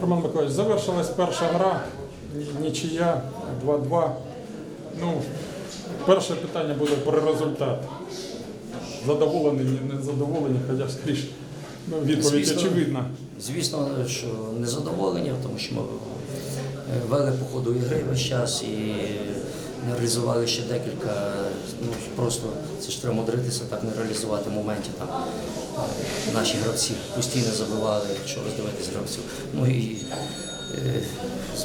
Роман Миколаївич, завершилась перша гра, ні- нічия 2-2. Ну, перше питання буде про результат. Задоволені, ні, не задоволені, хоча скоріше. Ну, відповідь Звісно. очевидна. Звісно, що незадоволення, тому що ми е, вели по ходу ігри весь час і не реалізували ще декілька. Ну просто це ж треба мудритися, так не реалізувати моментів. Там наші гравці постійно забивали, якщо роздивитись гравців. Ну і е,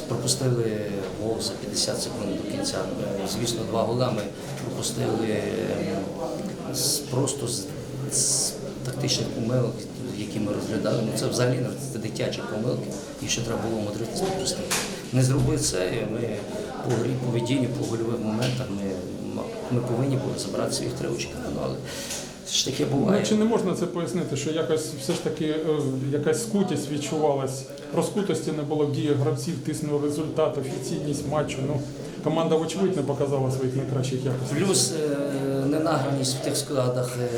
пропустили гол за 50 секунд до кінця. Е, Звісно, два гола ми пропустили е, з- просто з, з тактичних помилок, які ми розглядали. Ну це взагалі не це дитячі помилки, і ще треба було мудритися простити. Не зробив це, і ми по грі, поведінню, по гольових моментах ми, ми повинні були забрати своїх три очки. Ну, але ж таке Ну, буває. чи не можна це пояснити, що якось все ж таки е, якась скутість відчувалась? Про скутості не було в діях гравців, тиснув результат, офіційність матчу. Ну, команда, вочевидь, не показала своїх найкращих якостей. Плюс е, ненаграність в тих складах е,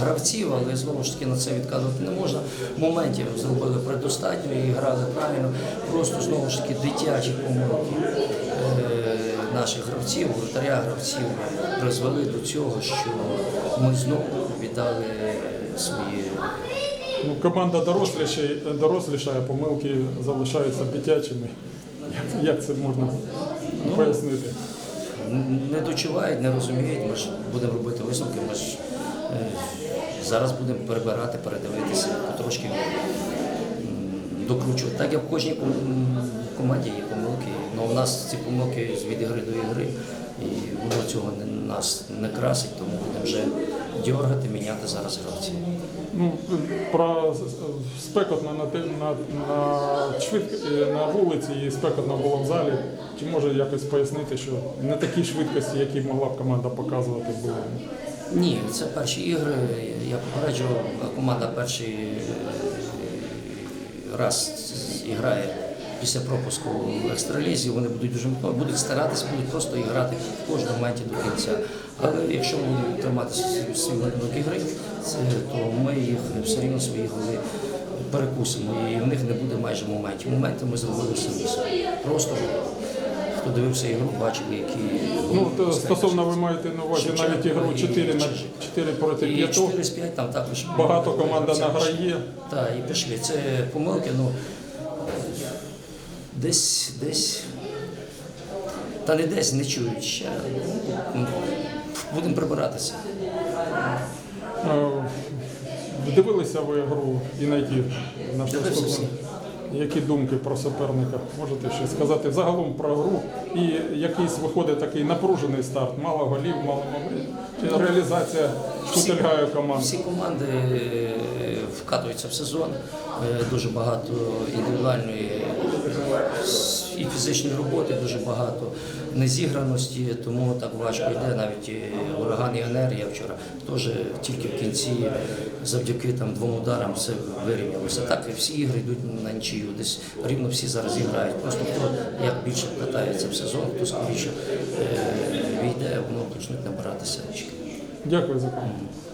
гравців, але знову ж таки на це відказувати не можна. Моментів зробили предостатньо і грали правильно. Просто знову ж таки дитячі помилки е, наших гравців, воротаря гравців призвели до цього, що ми знову віддали свої Ну, команда дорослішає, дорослішає, помилки залишаються дитячими. Як, як це можна пояснити? не дочувають, не розуміють. Ми ж будемо робити висновки. Ми ж е, зараз будемо перебирати, передивитися, потрошки докручувати. Так як в кожній команді є помилки. Ну, у нас ці помилки з від ігри до ігри, і воно цього не, нас не красить, тому будемо вже дергати, міняти зараз гравців. Ну, про спекотно на, на, на, на вулиці і спекотно було в залі. Чи може якось пояснити, що не такі швидкості, які могла б команда показувати, були? Ні, це перші ігри. Я попереджував, команда перший раз грає після пропуску в екстралізі. Вони будуть дуже будуть старатися, будуть просто грати в кожному моменті до кінця. Але якщо ми будемо триматися свій ринок ігри, то ми їх все рівно свої голи перекусимо. І в них не буде майже моментів. Моменти ми зробили самі. Просто хто дивився ігру, бачив, які Ну, то стосовно ви маєте на увазі навіть ігру 4 на 4 проти і 5. 4 з 5 там також Багато команда награє. Так, і пішли. Це помилки, ну десь, десь. Та не десь не чують ще. Ну, Будемо прибиратися. Е, Дивилися ви гру і найти наш Дивився наступний. Які думки про суперника можете ще сказати загалом про гру? І якийсь виходить такий напружений старт, мало голів, мало моментів, реалізація Шутельгаю команди. Всі команди е, вкатуються в сезон, е, дуже багато індивідуальної і фізичної роботи, дуже багато незіграності, тому так важко йде. Навіть е, ураган і енергія вчора теж тільки в кінці, завдяки там двом ударам, все вирівнялося. Так і всі ігри йдуть на нічию. Десь рівно всі зараз і грають. Просто хто як більше катається в сезон, хто скоріше е, війде, воно почнуть набиратися очки. Дякую за коментар.